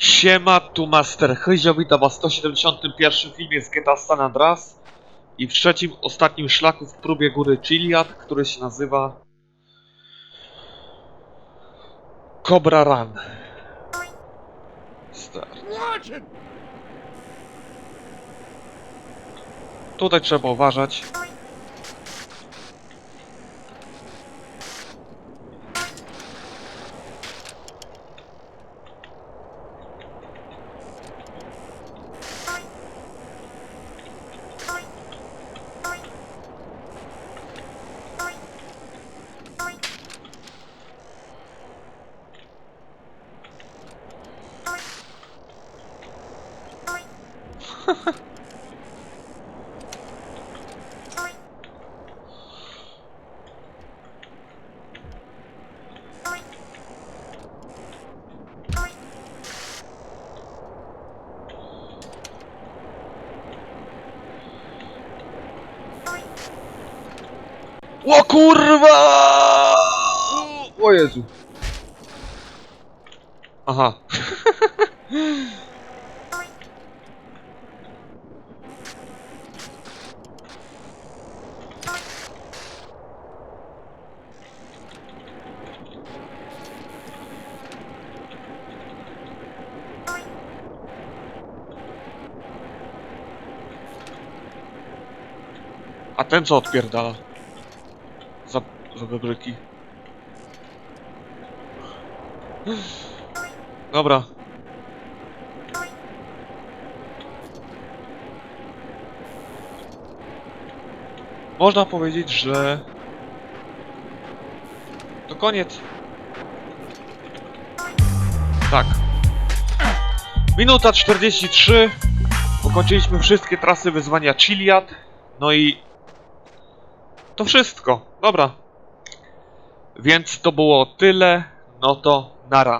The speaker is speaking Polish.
Siema, tu Master Hyzio, witam was w 171 filmie z GTA San Andreas i w trzecim, ostatnim szlaku w próbie góry Chiliad, który się nazywa Cobra Run. Start. Tutaj trzeba uważać. O kurwa! O Jezu. Aha. A ten co odpierdala? Za, za bebryki. Dobra. Można powiedzieć, że... To koniec. Tak. Minuta 43. Ukończyliśmy wszystkie trasy wyzwania Chiliad. No i to wszystko. Dobra. Więc to było tyle. No to nara.